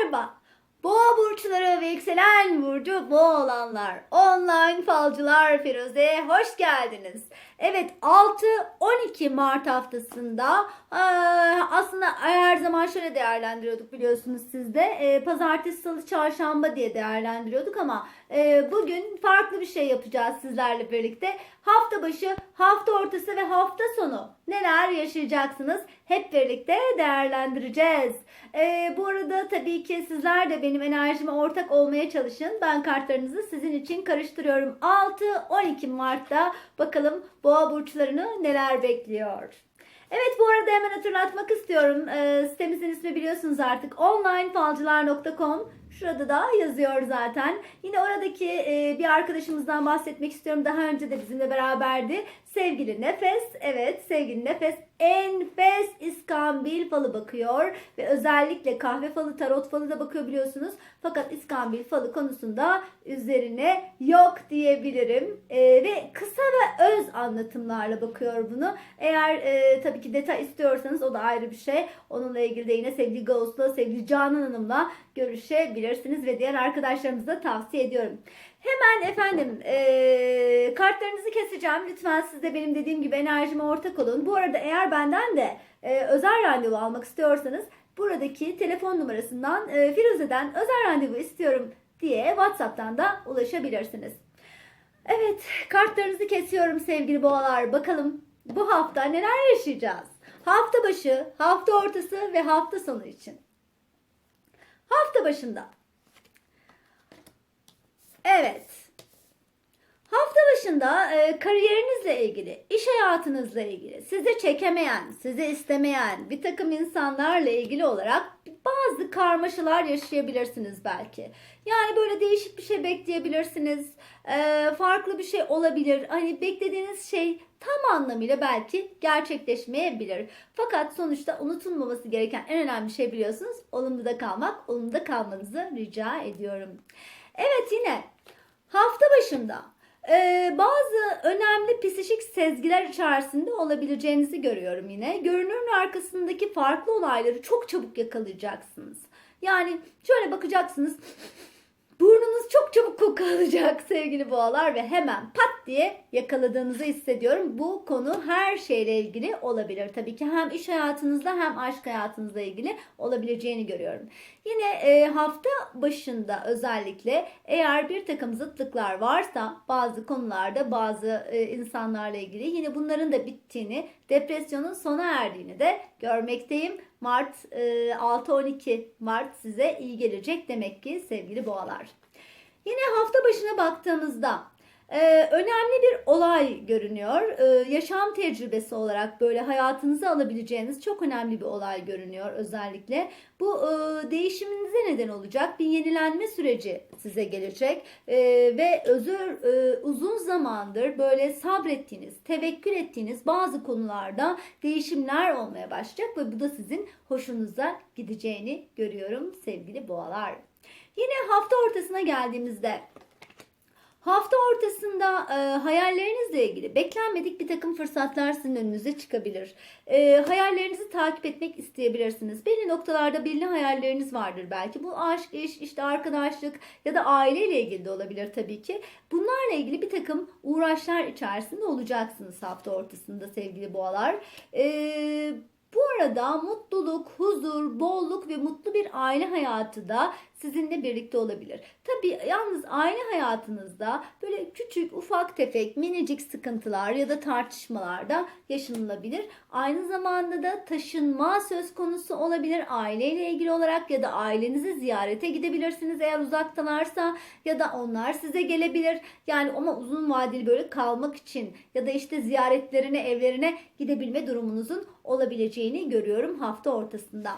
Merhaba. Boğa burçları ve yükselen burcu boğa olanlar. Online falcılar Firuze hoş geldiniz. Evet 6-12 Mart haftasında aslında her zaman şöyle değerlendiriyorduk biliyorsunuz siz de. Eee, Pazartesi, salı, çarşamba diye değerlendiriyorduk ama bugün farklı bir şey yapacağız sizlerle birlikte. Hafta başı, hafta ortası ve hafta sonu neler yaşayacaksınız hep birlikte değerlendireceğiz. Ee, bu arada tabii ki sizler de benim enerjime ortak olmaya çalışın. Ben kartlarınızı sizin için karıştırıyorum. 6-12 Mart'ta bakalım boğa burçlarını neler bekliyor. Evet bu arada hemen hatırlatmak istiyorum. Ee, sitemizin ismi biliyorsunuz artık onlinefalcılar.com. Şurada da yazıyor zaten. Yine oradaki e, bir arkadaşımızdan bahsetmek istiyorum. Daha önce de bizimle beraberdi. Sevgili Nefes. Evet sevgili Nefes enfes iskambil falı bakıyor. Ve özellikle kahve falı, tarot falı da bakıyor biliyorsunuz. Fakat iskambil falı konusunda üzerine yok diyebilirim. E, ve kısa ve öz anlatımlarla bakıyor bunu. Eğer e, tabii ki detay istiyorsanız o da ayrı bir şey. Onunla ilgili de yine sevgili Ghost'la, sevgili Canan Hanım'la görüşebilirsiniz ve diğer arkadaşlarımıza da tavsiye ediyorum. Hemen efendim e, kartlarınızı keseceğim. Lütfen siz de benim dediğim gibi enerjime ortak olun. Bu arada eğer benden de e, özel randevu almak istiyorsanız buradaki telefon numarasından e, Firuze'den özel randevu istiyorum diye WhatsApp'tan da ulaşabilirsiniz. Evet kartlarınızı kesiyorum sevgili boğalar. Bakalım bu hafta neler yaşayacağız? Hafta başı, hafta ortası ve hafta sonu için. Hafta başında. Evet. Hafta başında e, kariyerinizle ilgili, iş hayatınızla ilgili, sizi çekemeyen, sizi istemeyen bir takım insanlarla ilgili olarak bazı karmaşalar yaşayabilirsiniz belki. Yani böyle değişik bir şey bekleyebilirsiniz. E, farklı bir şey olabilir. Hani beklediğiniz şey tam anlamıyla belki gerçekleşmeyebilir. Fakat sonuçta unutulmaması gereken en önemli şey biliyorsunuz olumluda kalmak. Olumluda kalmanızı rica ediyorum. Evet yine hafta başında ee, bazı önemli psikik sezgiler içerisinde olabileceğinizi görüyorum yine. Görünürün arkasındaki farklı olayları çok çabuk yakalayacaksınız. Yani şöyle bakacaksınız. Burnunuz çok çabuk koku alacak sevgili boğalar ve hemen pat diye yakaladığınızı hissediyorum. Bu konu her şeyle ilgili olabilir. Tabii ki hem iş hayatınızda hem aşk hayatınızla ilgili olabileceğini görüyorum. Yine e, hafta başında özellikle eğer bir takım zıtlıklar varsa bazı konularda bazı e, insanlarla ilgili yine bunların da bittiğini, depresyonun sona erdiğini de görmekteyim. Mart e, 6-12 Mart size iyi gelecek demek ki sevgili boğalar. Yine hafta başına baktığımızda ee, önemli bir olay görünüyor. Ee, yaşam tecrübesi olarak böyle hayatınıza alabileceğiniz çok önemli bir olay görünüyor özellikle. Bu e, değişiminize neden olacak bir yenilenme süreci size gelecek Ee, ve özür e, uzun zamandır böyle sabrettiğiniz, tevekkül ettiğiniz bazı konularda değişimler olmaya başlayacak ve bu da sizin hoşunuza gideceğini görüyorum sevgili boğalar. Yine hafta ortasına geldiğimizde Hafta ortasında e, hayallerinizle ilgili beklenmedik bir takım fırsatlar sizin önünüze çıkabilir. E, hayallerinizi takip etmek isteyebilirsiniz. Belli noktalarda belli hayalleriniz vardır belki. Bu aşk, iş, işte arkadaşlık ya da aileyle ilgili de olabilir tabii ki. Bunlarla ilgili bir takım uğraşlar içerisinde olacaksınız hafta ortasında sevgili boğalar. Eee bu arada mutluluk, huzur, bolluk ve mutlu bir aile hayatı da sizinle birlikte olabilir. Tabii yalnız aile hayatınızda böyle küçük, ufak tefek, minicik sıkıntılar ya da tartışmalar da yaşanılabilir. Aynı zamanda da taşınma söz konusu olabilir aileyle ilgili olarak ya da ailenizi ziyarete gidebilirsiniz eğer uzaktalarsa ya da onlar size gelebilir. Yani ama uzun vadeli böyle kalmak için ya da işte ziyaretlerine, evlerine gidebilme durumunuzun olabileceğini görüyorum hafta ortasında.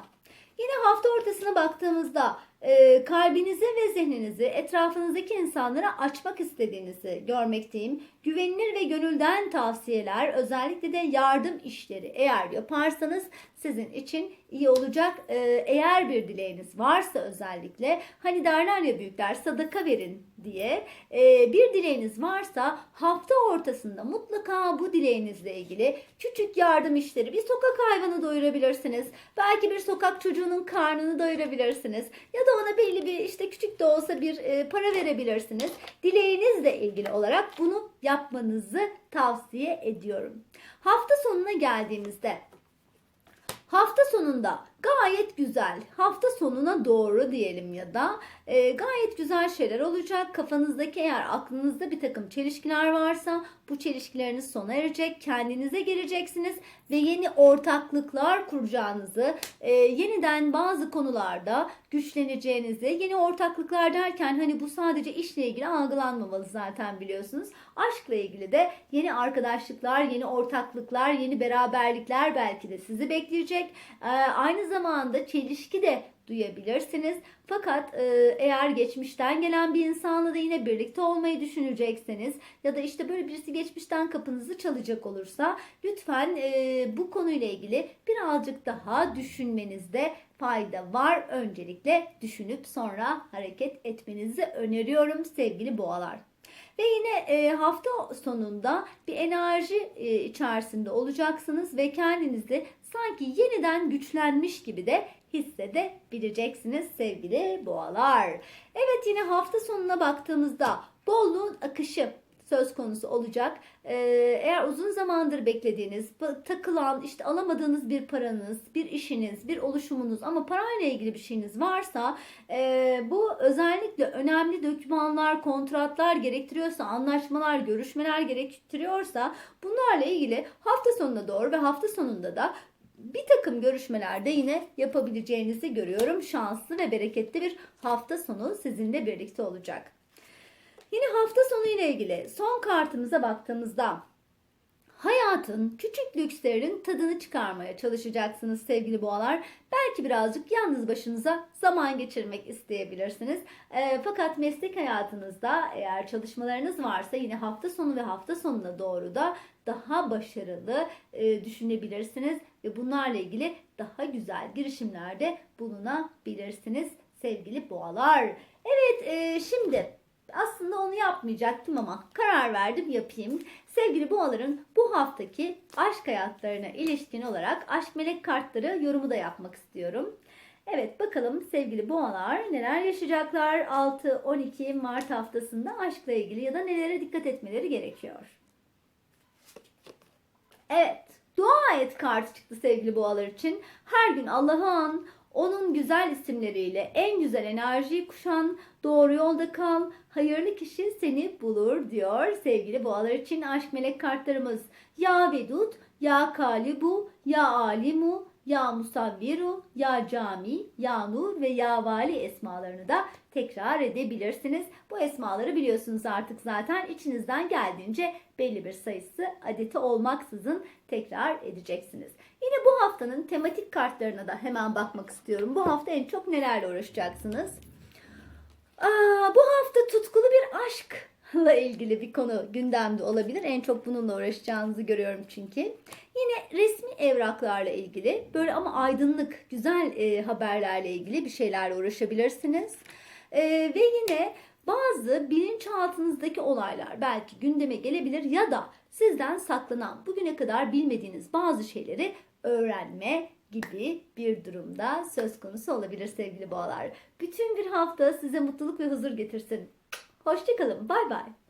Yine hafta ortasına baktığımızda e, kalbinizi ve zihninizi etrafınızdaki insanlara açmak istediğinizi görmekteyim. Güvenilir ve gönülden tavsiyeler özellikle de yardım işleri eğer yaparsanız sizin için iyi olacak. E, eğer bir dileğiniz varsa özellikle hani derler ya büyükler sadaka verin diye e, bir dileğiniz varsa hafta ortasında mutlaka bu dileğinizle ilgili küçük yardım işleri bir sokak hayvanı doyurabilirsiniz. Belki bir sokak çocuğunun karnını doyurabilirsiniz. Ya da ona belli bir işte küçük de olsa bir e, para verebilirsiniz. Dileğinizle ilgili olarak bunu yapmanızı tavsiye ediyorum. Hafta sonuna geldiğimizde Hafta sonunda gayet güzel, hafta sonuna doğru diyelim ya da e, gayet güzel şeyler olacak. Kafanızdaki eğer aklınızda bir takım çelişkiler varsa bu çelişkileriniz sona erecek. Kendinize geleceksiniz ve yeni ortaklıklar kuracağınızı, e, yeniden bazı konularda güçleneceğinizi, yeni ortaklıklar derken hani bu sadece işle ilgili algılanmamalı zaten biliyorsunuz. Aşkla ilgili de yeni arkadaşlıklar, yeni ortaklıklar, yeni beraberlikler belki de sizi bekleyecek. E, aynı zamanda çelişki de duyabilirsiniz. Fakat e, eğer geçmişten gelen bir insanla da yine birlikte olmayı düşünecekseniz ya da işte böyle birisi geçmişten kapınızı çalacak olursa lütfen e, bu konuyla ilgili birazcık daha düşünmenizde fayda var. Öncelikle düşünüp sonra hareket etmenizi öneriyorum sevgili boğalar. Ve yine e, hafta sonunda bir enerji e, içerisinde olacaksınız ve kendinizi sanki yeniden güçlenmiş gibi de hissedebileceksiniz sevgili boğalar. Evet yine hafta sonuna baktığımızda bolluğun akışı söz konusu olacak. Ee, eğer uzun zamandır beklediğiniz, takılan, işte alamadığınız bir paranız, bir işiniz, bir oluşumunuz ama parayla ilgili bir şeyiniz varsa e, bu özellikle önemli dokümanlar, kontratlar gerektiriyorsa, anlaşmalar, görüşmeler gerektiriyorsa bunlarla ilgili hafta sonuna doğru ve hafta sonunda da bir takım görüşmelerde yine yapabileceğinizi görüyorum. Şanslı ve bereketli bir hafta sonu sizinle birlikte olacak. Yine hafta sonu ile ilgili son kartımıza baktığımızda hayatın küçük lükslerinin tadını çıkarmaya çalışacaksınız sevgili boğalar. Belki birazcık yalnız başınıza zaman geçirmek isteyebilirsiniz. E, fakat meslek hayatınızda eğer çalışmalarınız varsa yine hafta sonu ve hafta sonuna doğru da daha başarılı e, düşünebilirsiniz ve bunlarla ilgili daha güzel girişimlerde bulunabilirsiniz sevgili boğalar. Evet e, şimdi aslında onu yapmayacaktım ama karar verdim yapayım. Sevgili boğaların bu haftaki aşk hayatlarına ilişkin olarak aşk melek kartları yorumu da yapmak istiyorum. Evet bakalım sevgili boğalar neler yaşayacaklar 6-12 Mart haftasında aşkla ilgili ya da nelere dikkat etmeleri gerekiyor. Evet dua et kartı çıktı sevgili boğalar için. Her gün Allah'ı an, onun güzel isimleriyle en güzel enerjiyi kuşan, doğru yolda kal, hayırlı kişi seni bulur diyor sevgili boğalar için aşk melek kartlarımız. Ya Vedud, Ya Kalibu, Ya Alimu, Ya Musavviru, Ya Cami, Ya Nur ve Ya Vali esmalarını da tekrar edebilirsiniz. Bu esmaları biliyorsunuz artık zaten içinizden geldiğince belli bir sayısı adeti olmaksızın tekrar edeceksiniz. Yine bu haftanın tematik kartlarına da hemen bakmak istiyorum. Bu hafta en çok nelerle uğraşacaksınız? Aa, bu hafta tutkulu bir aşkla ilgili bir konu gündemde olabilir. En çok bununla uğraşacağınızı görüyorum çünkü. Yine resmi evraklarla ilgili böyle ama aydınlık, güzel e, haberlerle ilgili bir şeylerle uğraşabilirsiniz. E, ve yine bazı bilinçaltınızdaki olaylar belki gündeme gelebilir ya da sizden saklanan bugüne kadar bilmediğiniz bazı şeyleri öğrenme gibi bir durumda söz konusu olabilir sevgili boğalar. Bütün bir hafta size mutluluk ve huzur getirsin. Hoşçakalın. Bay bay.